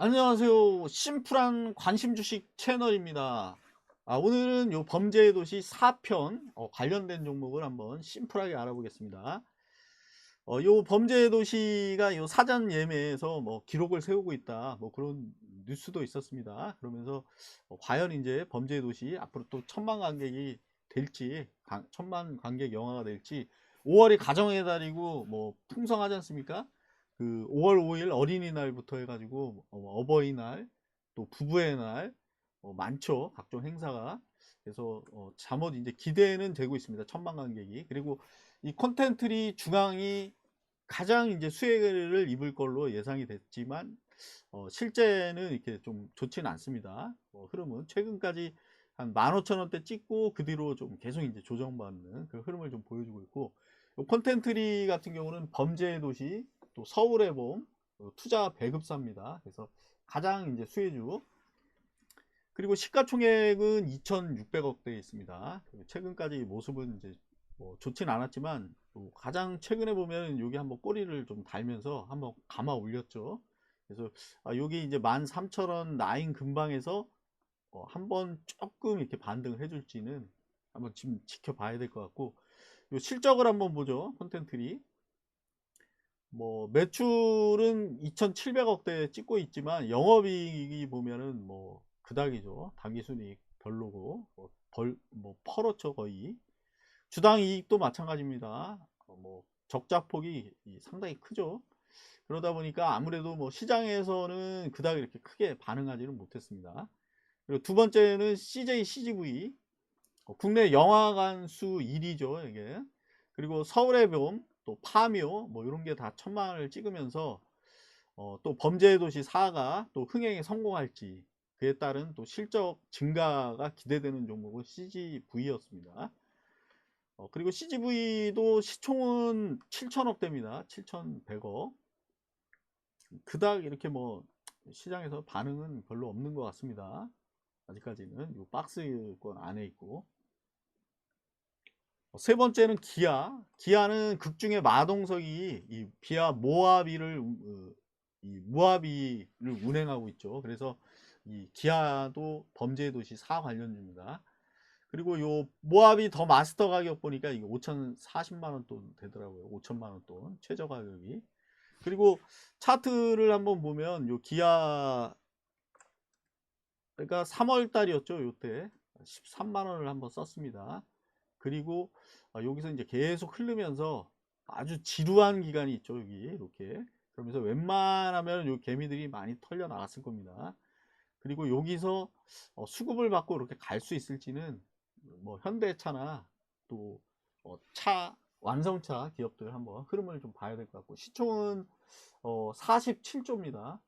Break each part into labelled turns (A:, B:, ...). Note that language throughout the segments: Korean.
A: 안녕하세요. 심플한 관심 주식 채널입니다. 아, 오늘은 요 범죄의 도시 4편 어, 관련된 종목을 한번 심플하게 알아보겠습니다. 어, 요 범죄의 도시가 요 사전 예매에서 뭐 기록을 세우고 있다. 뭐 그런 뉴스도 있었습니다. 그러면서 어, 과연 이제 범죄의 도시 앞으로 또 천만 관객이 될지, 관- 천만 관객 영화가 될지 5월이 가정의 달이고 뭐 풍성하지 않습니까? 그 5월 5일 어린이날부터 해가지고 어, 어버이날 또 부부의 날 어, 많죠. 각종 행사가. 그래서 어, 잠옷 이제 기대는 되고 있습니다. 천만 관객이. 그리고 이 콘텐츠리 중앙이 가장 이제 수혜를 입을 걸로 예상이 됐지만 어, 실제는 이렇게 좀 좋지는 않습니다. 어, 흐름은 최근까지 한 15,000원대 찍고 그 뒤로 좀 계속 이제 조정받는 그 흐름을 좀 보여주고 있고 요 콘텐츠리 같은 경우는 범죄의 도시 또 서울의 봄 어, 투자 배급사입니다. 그래서 가장 이제 수혜주 그리고 시가총액은 2,600억대에 있습니다. 최근까지 모습은 이제 뭐 좋진 않았지만 또 가장 최근에 보면 여기 한번 꼬리를 좀 달면서 한번 감아 올렸죠. 그래서 아, 여기 이제 13,000원 라인 근방에서 어, 한번 조금 이렇게 반등을 해줄지는 한번 지금 지켜봐야 될 것 같고 요 실적을 한번 보죠. 콘텐츠리 뭐 매출은 2,700억대 찍고 있지만 영업이익이 보면은 뭐 그닥이죠. 당기순이익 별로고 뭐, 벌, 뭐 퍼렇죠 거의. 주당 이익도 마찬가지입니다. 어, 뭐 적자폭이 이 상당히 크죠. 그러다 보니까 아무래도 뭐 시장에서는 그닥 이렇게 크게 반응하지는 못했습니다. 그리고 두 번째는 CJ CGV 어, 국내 영화관 수 1위죠 이게. 그리고 서울의 봄 또 파묘 뭐 이런 게 다 천만을 찍으면서 어, 또 범죄의 도시 4가 또 흥행에 성공할지 그에 따른 또 실적 증가가 기대되는 종목은 CGV였습니다. 어, 그리고 CGV도 시총은 7천억대입니다. 7,100억. 그닥 이렇게 뭐 시장에서 반응은 별로 없는 것 같습니다. 아직까지는 이 박스권 안에 있고 세 번째는 기아. 기아는 극중의 마동석이 이 기아 모하비를 우- 이 무하비를 운행하고 있죠. 그래서 이 기아도 범죄의 도시 4 관련주입니다. 그리고 요 모하비 더 마스터 가격 보니까 이게 5,040만 원 돈 되더라고요. 5천만 원 돈 최저 가격이. 그리고 차트를 한번 보면 요 기아 그러니까 3월 달이었죠. 요때 13만 원을 한번 썼습니다. 그리고 아, 여기서 이제 계속 흐르면서 아주 지루한 기간이 있죠 여기. 이렇게. 그러면서 웬만하면 요 개미들이 많이 털려 나갔을 겁니다. 그리고 여기서 어, 수급을 받고 이렇게 갈 수 있을지는 뭐 현대차나 또 차 완성차 기업들 한번 흐름을 좀 봐야 될 것 같고. 시총은 어, 47조입니다.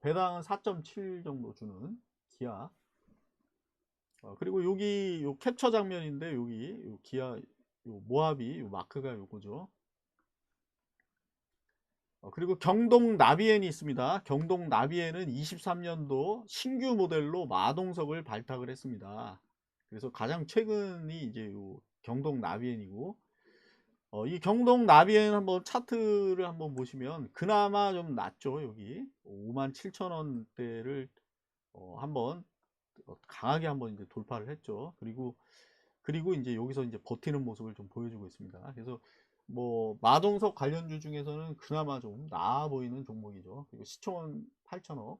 A: 배당은 4.7 정도 주는 기아 어, 그리고 여기 요 캡처 장면인데 여기 요 기아 요 모하비 요 마크가 요거죠. 어, 그리고 경동 나비엔이 있습니다. 경동 나비엔은 23년도 신규 모델로 마동석을 발탁을 했습니다. 그래서 가장 최근이 이제 요 경동 나비엔이고 어, 이 경동 나비엔 한번 차트를 한번 보시면 그나마 좀 낮죠 여기 57,000원대를 어, 한번 어, 강하게 한번 이제 돌파를 했죠. 그리고 그리고 이제 여기서 이제 버티는 모습을 좀 보여주고 있습니다. 그래서 뭐 마동석 관련주 중에서는 그나마 좀 나아 보이는 종목이죠. 그리고 시총은 8천억.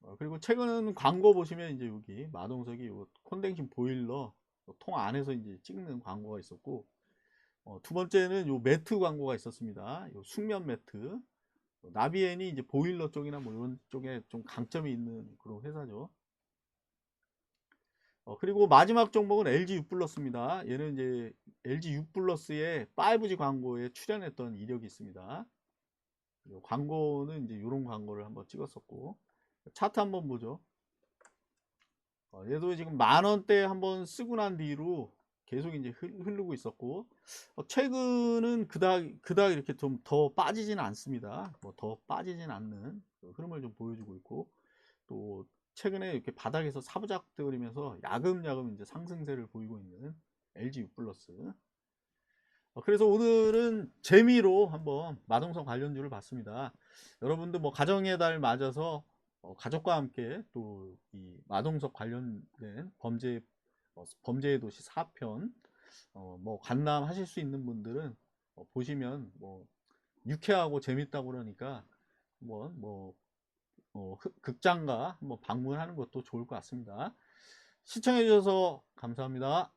A: 어, 그리고 최근 광고 보시면 이제 여기 마동석이 요 콘덴싱 보일러 통 안에서 이제 찍는 광고가 있었고 어, 두 번째는 요 매트 광고가 있었습니다. 요 숙면 매트. 어, 나비엔이 이제 보일러 쪽이나 뭐 이런 쪽에 좀 강점이 있는 그런 회사죠. 어, 그리고 마지막 종목은 LG U 플러스입니다. 얘는 이제 LG U 플러스의 5G 광고에 출연했던 이력이 있습니다. 광고는 이제 이런 광고를 한번 찍었었고 차트 한번 보죠. 어, 얘도 지금 만 원대 한번 쓰고 난 뒤로 계속 이제 흐- 흐르고 있었고 어, 최근은 그닥 그닥 이렇게 좀 더 빠지지는 않습니다. 뭐 더 빠지진 않는 그 흐름을 좀 보여주고 있고 또 최근에 이렇게 바닥에서 사부작거리면서 야금야금 이제 상승세를 보이고 있는 LG U 플러스. 어, 그래서 오늘은 재미로 한번 마동석 관련주를 봤습니다. 여러분도 뭐 가정의 달 맞아서 어, 가족과 함께 또 이 마동석 관련된 범죄 어, 범죄의 도시 4편 어, 뭐 관람하실 수 있는 분들은 어, 보시면 뭐 유쾌하고 재밌다고 그러니까 뭐, 뭐 어, 흑- 극장가 한번 방문하는 것도 좋을 것 같습니다. 시청해 주셔서 감사합니다.